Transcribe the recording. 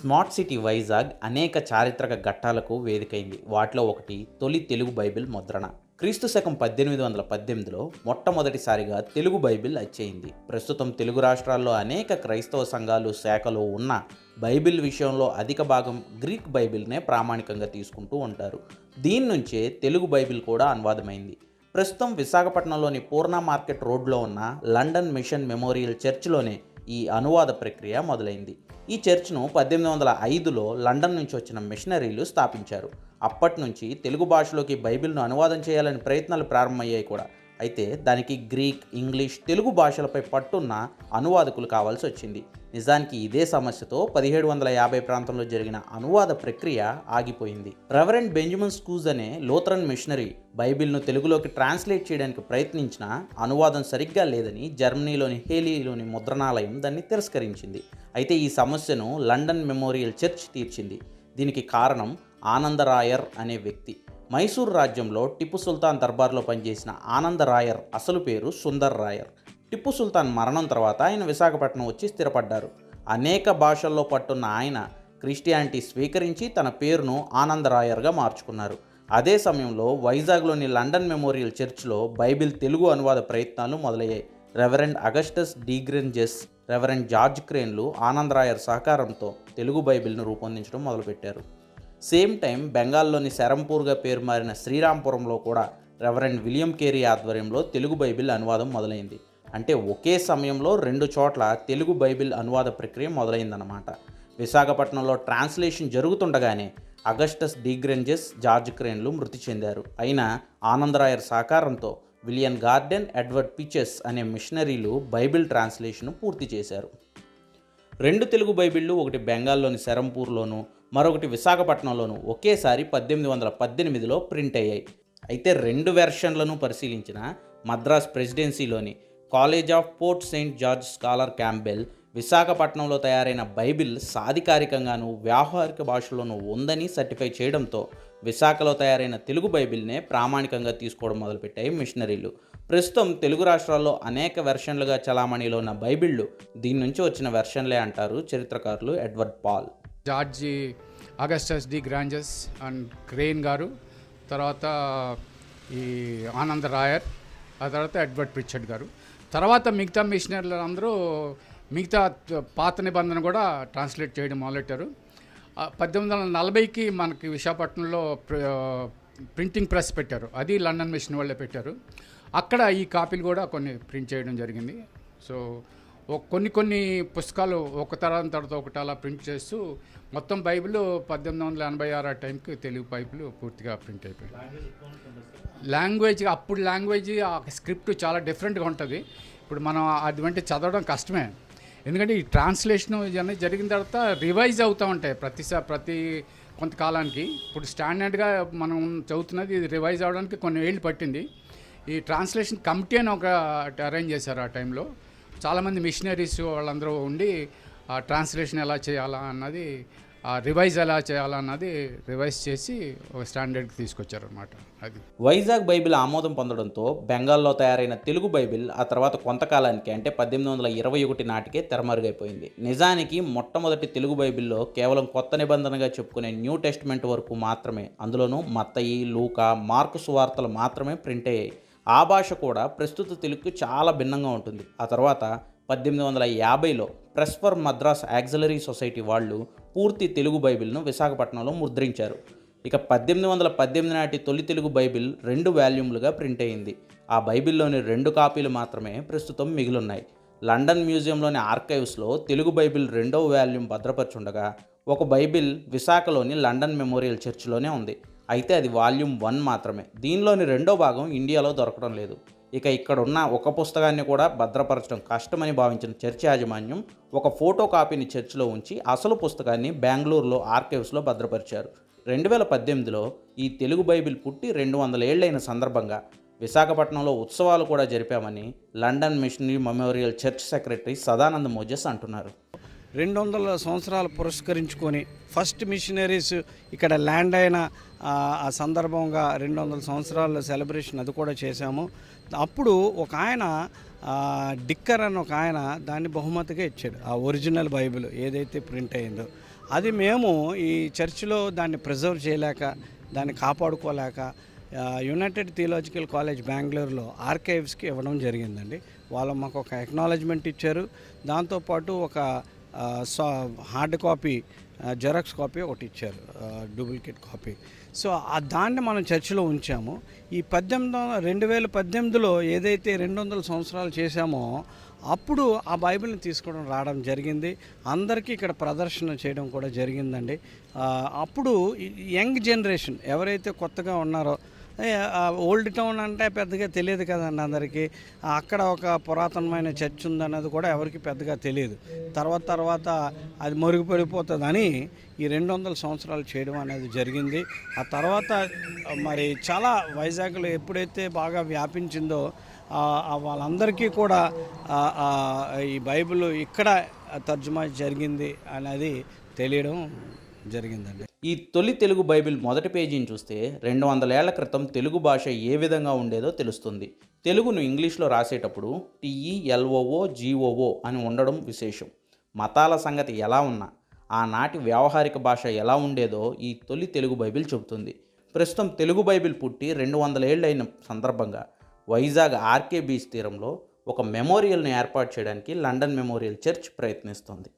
Smart city Vizag అనేక చారిత్రక ఘట్టాలకు వేదికైంది. వాటిలో ఒకటి తొలి తెలుగు బైబిల్ ముద్రణ. క్రీస్తు శకం పద్దెనిమిది వందల పద్దెనిమిదిలో మొట్టమొదటిసారిగా తెలుగు బైబిల్ అచ్చేయింది. ప్రస్తుతం తెలుగు రాష్ట్రాల్లో అనేక క్రైస్తవ సంఘాలు శాఖలు ఉన్న బైబిల్ విషయంలో అధిక భాగం గ్రీక్ బైబిల్నే ప్రామాణికంగా తీసుకుంటూ ఉంటారు. దీని నుంచే తెలుగు బైబిల్ కూడా అనువాదమైంది. ప్రస్తుతం విశాఖపట్నంలోని పూర్ణ మార్కెట్ రోడ్లో ఉన్న లండన్ మిషన్ మెమోరియల్ చర్చ్లోనే ఈ అనువాద ప్రక్రియ మొదలైంది. ఈ చర్చ్ను పద్దెనిమిది వందల ఐదులో లండన్ నుంచి వచ్చిన మిషనరీలు స్థాపించారు. అప్పటి నుంచి తెలుగు భాషలోకి బైబిల్ను అనువాదం చేయాలని ప్రయత్నాలు ప్రారంభమయ్యాయి కూడా. అయితే దానికి గ్రీక్ ఇంగ్లీష్ తెలుగు భాషలపై పట్టున్న అనువాదకులు కావాల్సి వచ్చింది. నిజానికి ఇదే సమస్యతో పదిహేడు వందల యాభై ప్రాంతంలో జరిగిన అనువాద ప్రక్రియ ఆగిపోయింది. రెవరెండ్ బెంజమిన్ స్కూజ్ అనే లోతరన్ మిషనరీ బైబిల్ను తెలుగులోకి ట్రాన్స్లేట్ చేయడానికి ప్రయత్నించిన అనువాదం సరిగ్గా లేదని జర్మనీలోని హేలీలోని ముద్రణాలయం దాన్ని తిరస్కరించింది. అయితే ఈ సమస్యను లండన్ మెమోరియల్ చర్చ్ తీర్చింది. దీనికి కారణం ఆనందరాయర్ అనే వ్యక్తి. మైసూర్ రాజ్యంలో టిప్పు సుల్తాన్ దర్బార్లో పనిచేసిన ఆనందరాయర్ అసలు పేరు సుందర్ రాయర్. టిప్పు సుల్తాన్ మరణం తర్వాత ఆయన విశాఖపట్నం వచ్చి స్థిరపడ్డారు. అనేక భాషల్లో పట్టున్న ఆయన క్రిస్టియానిటీ స్వీకరించి తన పేరును ఆనందరాయర్గా మార్చుకున్నారు. అదే సమయంలో వైజాగ్లోని లండన్ మెమోరియల్ చర్చ్లో బైబిల్ తెలుగు అనువాద ప్రయత్నాలు మొదలయ్యాయి. Reverend Augustus Desgranges reverend George క్రేన్లు Anandarayar సహకారంతో తెలుగు బైబిల్ను రూపొందించడం మొదలుపెట్టారు. సేమ్ టైం బెంగాల్లోని శరంపూర్గా పేరు మారిన శ్రీరాంపురంలో కూడా రెవరెండ్ విలియం కేరీ ఆధ్వర్యంలో తెలుగు బైబిల్ అనువాదం మొదలైంది. అంటే ఒకే సమయంలో రెండు చోట్ల తెలుగు బైబిల్ అనువాద ప్రక్రియ మొదలైందన్నమాట. విశాఖపట్నంలో ట్రాన్స్లేషన్ జరుగుతుండగానే అగస్టస్ డిగ్రెంజెస్ జార్జ్ క్రేన్లు మృతి చెందారు. అయినా ఆనందరాయర్ సహకారంతో విలియన్ గార్డెన్ ఎడ్వర్డ్ పిచెస్ అనే మిషనరీలు బైబిల్ ట్రాన్స్లేషన్ను పూర్తి చేశారు. రెండు తెలుగు బైబిళ్ళు ఒకటి బెంగాల్లోని శరంపూర్లోను మరొకటి విశాఖపట్నంలోను ఒకేసారి పద్దెనిమిది వందల పద్దెనిమిదిలో ప్రింట్ అయ్యాయి. అయితే రెండు వెర్షన్లను పరిశీలించిన Madras ప్రెసిడెన్సీలోని college of Fort Saint George scholar Campbell విశాఖపట్నంలో తయారైన బైబిల్ సాధికారికంగాను వ్యావహారిక భాషలోనూ ఉందని సర్టిఫై చేయడంతో విశాఖలో తయారైన తెలుగు బైబిల్నే ప్రామాణికంగా తీసుకోవడం మొదలుపెట్టాయి మిషనరీలు. ప్రస్తుతం తెలుగు రాష్ట్రాల్లో అనేక వెర్షన్లుగా చలామణిలో ఉన్న బైబిళ్ళు దీని నుంచి వచ్చిన వెర్షన్లే అంటారు చరిత్రకారులు Edward Paul. George Augustus Desgranges and Cran garu తర్వాత ఈ ఆనంద్ రాయర్ ఆ తర్వాత ఎడ్వర్డ్ ప్రిచర్డ్ గారు. తర్వాత మిగతా మిషనరీలు అందరూ మిగతా పాత నిబంధన కూడా ట్రాన్స్లేట్ చేయడం మొదలెట్టారు. పద్దెనిమిది వందల నలభైకి మనకి విశాఖపట్నంలో ప్ర- ప్రింటింగ్ ప్రెస్ పెట్టారు. అది లండన్ మిషన్ వాళ్ళే పెట్టారు. అక్కడ ఈ కాపీలు కూడా కొన్ని ప్రింట్ చేయడం జరిగింది. సో కొన్ని కొన్ని పుస్తకాలు ఒక తరం తర్వాత ఒకటి అలా ప్రింట్ చేస్తూ మొత్తం బైబిల్ పద్దెనిమిది వందల ఎనభై ఆరు ఆ టైంకి తెలుగు బైబిల్ పూర్తిగా ప్రింట్ అయిపోయింది. లాంగ్వేజ్ అప్పుడు లాంగ్వేజ్ ఆ స్క్రిప్ట్ చాలా డిఫరెంట్గా ఉంటుంది. ఇప్పుడు మనం అటువంటి చదవడం కష్టమే. ఎందుకంటే ఈ ట్రాన్స్లేషన్ అనేది జరిగిన తర్వాత రివైజ్ అవుతూ ఉంటాయి ప్రతిసారి ప్రతి కొంతకాలానికి. ఇప్పుడు స్టాండర్డ్గా మనం చదువుతున్నది ఇది రివైజ్ అవడానికి కొన్ని ఏళ్ళు పట్టింది. ఈ ట్రాన్స్లేషన్ కమిటీ అని ఒక అరేంజ్ చేశారు ఆ టైంలో. చాలామంది మిషనరీస్ వాళ్ళందరూ ఉండి ఆ ట్రాన్స్లేషన్ ఎలా చేయాలా అన్నది రివైజ్ ఎలా చేయాలన్నది రివైజ్ చేసి ఒక స్టాండర్డ్కి తీసుకొచ్చారు అనమాట అది. వైజాగ్ బైబిల్ ఆమోదం పొందడంతో బెంగాల్లో తయారైన తెలుగు బైబిల్ ఆ తర్వాత కొంతకాలానికి అంటే పద్దెనిమిది వందల ఇరవై ఒకటి నాటికే తెరమరుగైపోయింది. నిజానికి మొట్టమొదటి తెలుగు బైబిల్లో కేవలం కొత్త నిబంధనగా చెప్పుకునే న్యూ టెస్ట్మెంట్ వరకు మాత్రమే అందులోనూ మత్తయి లూకా మార్కు సువార్తలు మాత్రమే ప్రింట్ అయ్యాయి. ఆ భాష కూడా ప్రస్తుత తెలుగుకు చాలా భిన్నంగా ఉంటుంది. ఆ తర్వాత పద్దెనిమిది వందల యాభైలో press for Madras auxiliary society వాళ్ళు పూర్తి తెలుగు బైబిల్ను విశాఖపట్నంలో ముద్రించారు. ఇక పద్దెనిమిది వందల పద్దెనిమిది నాటి తొలి తెలుగు బైబిల్ రెండు వాల్యూమ్లుగా ప్రింట్ అయింది. ఆ బైబిల్లోని రెండు కాపీలు మాత్రమే ప్రస్తుతం మిగిలున్నాయి. లండన్ మ్యూజియంలోని ఆర్కైవ్స్లో తెలుగు బైబిల్ రెండవ వాల్యూమ్ భద్రపరచుండగా ఒక బైబిల్ విశాఖలోని లండన్ మెమోరియల్ చర్చిలోనే ఉంది. అయితే అది వాల్యూమ్ వన్ మాత్రమే. దీనిలోని రెండో భాగం ఇండియాలో దొరకడం లేదు. ఇక ఇక్కడ ఉన్న ఒక పుస్తకాన్ని కూడా భద్రపరచడం కష్టమని భావించిన చర్చ్ యాజమాన్యం ఒక ఫోటో కాపీని చర్చిలో ఉంచి అసలు పుస్తకాన్ని బెంగళూరులో ఆర్కైవ్స్లో భద్రపరిచారు. రెండు వేల పద్దెనిమిదిలో ఈ తెలుగు బైబిల్ పుట్టి రెండు వందల ఏళ్ళైన సందర్భంగా విశాఖపట్నంలో ఉత్సవాలు కూడా జరిపామని London missionary memorial church secretary Sadanand Moses అంటున్నారు. రెండు వందల సంవత్సరాలు పురస్కరించుకొని ఫస్ట్ మిషనరీస్ ఇక్కడ ల్యాండ్ అయిన ఆ, సందర్భంగా రెండు వందల సంవత్సరాల సెలబ్రేషన్ అది కూడా చేశాము. అప్పుడు ఒక ఆయన డిక్కర్ అని ఒక ఆయన దాన్ని బహుమతిగా ఇచ్చాడు. ఆ ఒరిజినల్ బైబిల్ ఏదైతే ప్రింట్ అయిందో. అది మేము ఈ చర్చిలో దాన్ని ప్రిజర్వ్ చేయలేక దాన్ని కాపాడుకోలేక యునైటెడ్ థియలాజికల్ కాలేజ్ బెంగళూరులో ఆర్కైవ్స్కి ఇవ్వడం జరిగిందండి. వాళ్ళు మాకు ఒక ఎక్నాలజ్మెంట్ ఇచ్చారు. దాంతోపాటు ఒక so hard copy xerox copy ఒకటి ఇచ్చారు డూప్లికేట్ కాపీ. సో ఆ దాన్ని మనం చర్చిలో ఉంచాము. ఈ పద్దెనిమిది రెండు వేల పద్దెనిమిదిలో ఏదైతే రెండు వందల సంవత్సరాలు చేశామో అప్పుడు ఆ బైబిల్ని తీసుకోవడం రావడం జరిగింది. అందరికీ ఇక్కడ ప్రదర్శన చేయడం కూడా జరిగిందండి. అప్పుడు యంగ్ జనరేషన్ ఎవరైతే కొత్తగా ఉన్నారో ఓల్డ్ టౌన్ అంటే పెద్దగా తెలియదు కదండి అందరికీ. అక్కడ ఒక పురాతనమైన చర్చ్ ఉందన్నది కూడా ఎవరికి పెద్దగా తెలియదు. తర్వాత తర్వాత అది మరుగుపడిపోతుందని ఈ రెండు వందల సంవత్సరాలు చేయడం అనేది జరిగింది. ఆ తర్వాత మరి చాలా వైజాగ్లో ఎప్పుడైతే బాగా వ్యాపించిందో వాళ్ళందరికీ కూడా ఈ బైబిల్ ఇక్కడ తర్జుమా జరిగింది అనేది తెలియడం జరిగిందండి. ఈ తొలి తెలుగు బైబిల్ మొదటి పేజీని చూస్తే రెండు వందల ఏళ్ళ క్రితం తెలుగు భాష ఏ విధంగా ఉండేదో తెలుస్తుంది. తెలుగును ఇంగ్లీష్లో రాసేటప్పుడు టీఈఎల్ఓఓ జీఓఓ అని ఉండడం విశేషం. మతాల సంగతి ఎలా ఉన్నా ఆనాటి వ్యావహారిక భాష ఎలా ఉండేదో ఈ తొలి తెలుగు బైబిల్ చెబుతుంది. ప్రస్తుతం తెలుగు బైబిల్ పుట్టి రెండు వందల ఏళ్ళైన సందర్భంగా వైజాగ్ ఆర్కే బీచ్ తీరంలో ఒక మెమోరియల్ని ఏర్పాటు చేయడానికి లండన్ మెమోరియల్ చర్చ్ ప్రయత్నిస్తోంది.